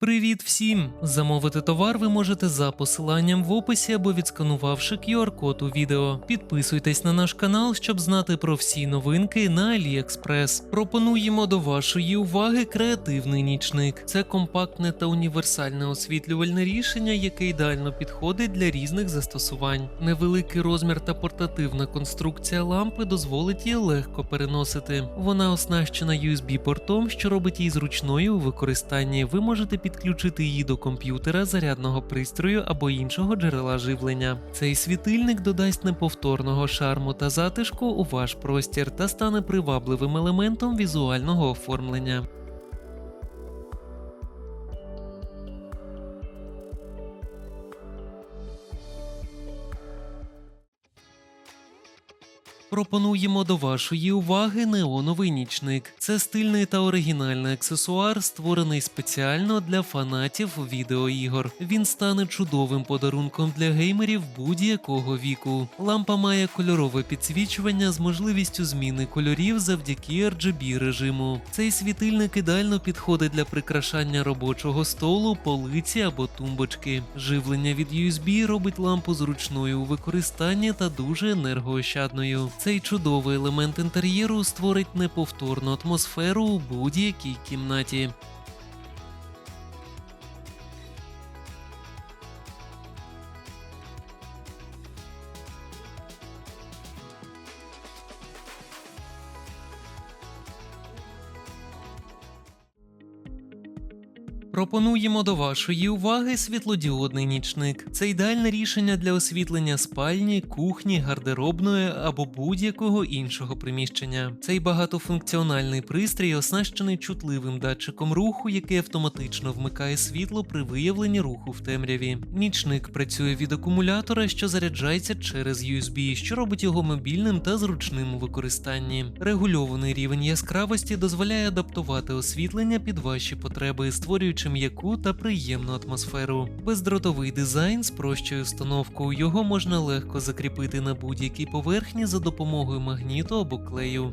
Привіт всім! Замовити товар ви можете за посиланням в описі або відсканувавши QR-код у відео. Підписуйтесь на наш канал, щоб знати про всі новинки на AliExpress. Пропонуємо до вашої уваги креативний нічник. Це компактне та універсальне освітлювальне рішення, яке ідеально підходить для різних застосувань. Невеликий розмір та портативна конструкція лампи дозволить її легко переносити. Вона оснащена USB-портом, що робить її зручною у використанні. Ви можете підключити її до комп'ютера, зарядного пристрою або іншого джерела живлення. Цей світильник додасть неповторного шарму та затишку у ваш простір та стане привабливим елементом візуального оформлення. Пропонуємо до вашої уваги неоновий нічник. Це стильний та оригінальний аксесуар, створений спеціально для фанатів відеоігор. Він стане чудовим подарунком для геймерів будь-якого віку. Лампа має кольорове підсвічування з можливістю зміни кольорів завдяки RGB режиму. Цей світильник ідеально підходить для прикрашання робочого столу, полиці або тумбочки. Живлення від USB робить лампу зручною у використанні та дуже енергоощадною. Цей чудовий елемент інтер'єру створить неповторну атмосферу у будь-якій кімнаті. Пропонуємо до вашої уваги світлодіодний нічник. Це ідеальне рішення для освітлення спальні, кухні, гардеробної або будь-якого іншого приміщення. Цей багатофункціональний пристрій оснащений чутливим датчиком руху, який автоматично вмикає світло при виявленні руху в темряві. Нічник працює від акумулятора, що заряджається через USB, що робить його мобільним та зручним у використанні. Регульований рівень яскравості дозволяє адаптувати освітлення під ваші потреби, створюючи м'яку та приємну атмосферу. Бездротовий дизайн спрощує установку. Його можна легко закріпити на будь-якій поверхні за допомогою магніту або клею.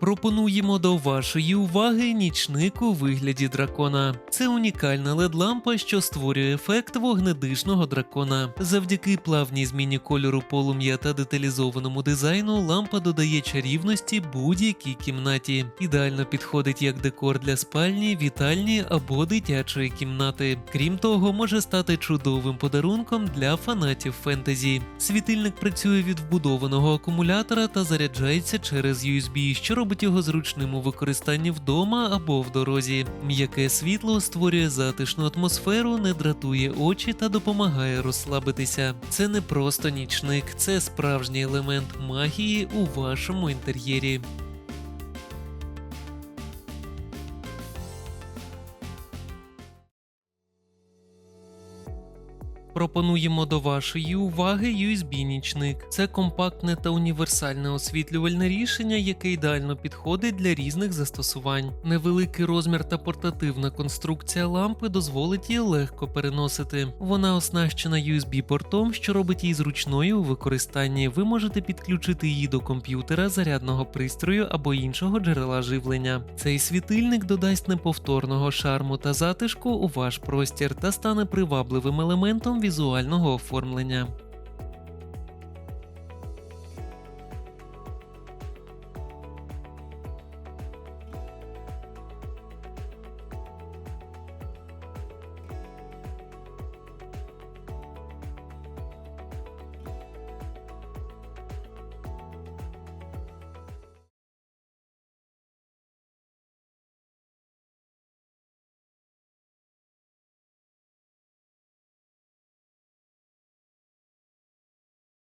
Пропонуємо до вашої уваги нічник у вигляді дракона. Це унікальна LED-лампа, що створює ефект вогнедишного дракона. Завдяки плавній зміні кольору полум'я та деталізованому дизайну лампа додає чарівності будь-якій кімнаті. Ідеально підходить як декор для спальні, вітальні або дитячої кімнати. Крім того, може стати чудовим подарунком для фанатів фентезі. Світильник працює від вбудованого акумулятора та заряджається через USB, що робить його зручним у використанні вдома або в дорозі. М'яке світло створює затишну атмосферу, не дратує очі та допомагає розслабитися. Це не просто нічник, це справжній елемент магії у вашому інтер'єрі. Пропонуємо до вашої уваги USB-нічник. Це компактне та універсальне освітлювальне рішення, яке ідеально підходить для різних застосувань. Невеликий розмір та портативна конструкція лампи дозволить її легко переносити. Вона оснащена USB-портом, що робить її зручною у використанні. Ви можете підключити її до комп'ютера, зарядного пристрою або іншого джерела живлення. Цей світильник додасть неповторного шарму та затишку у ваш простір та стане привабливим елементом візуального оформлення.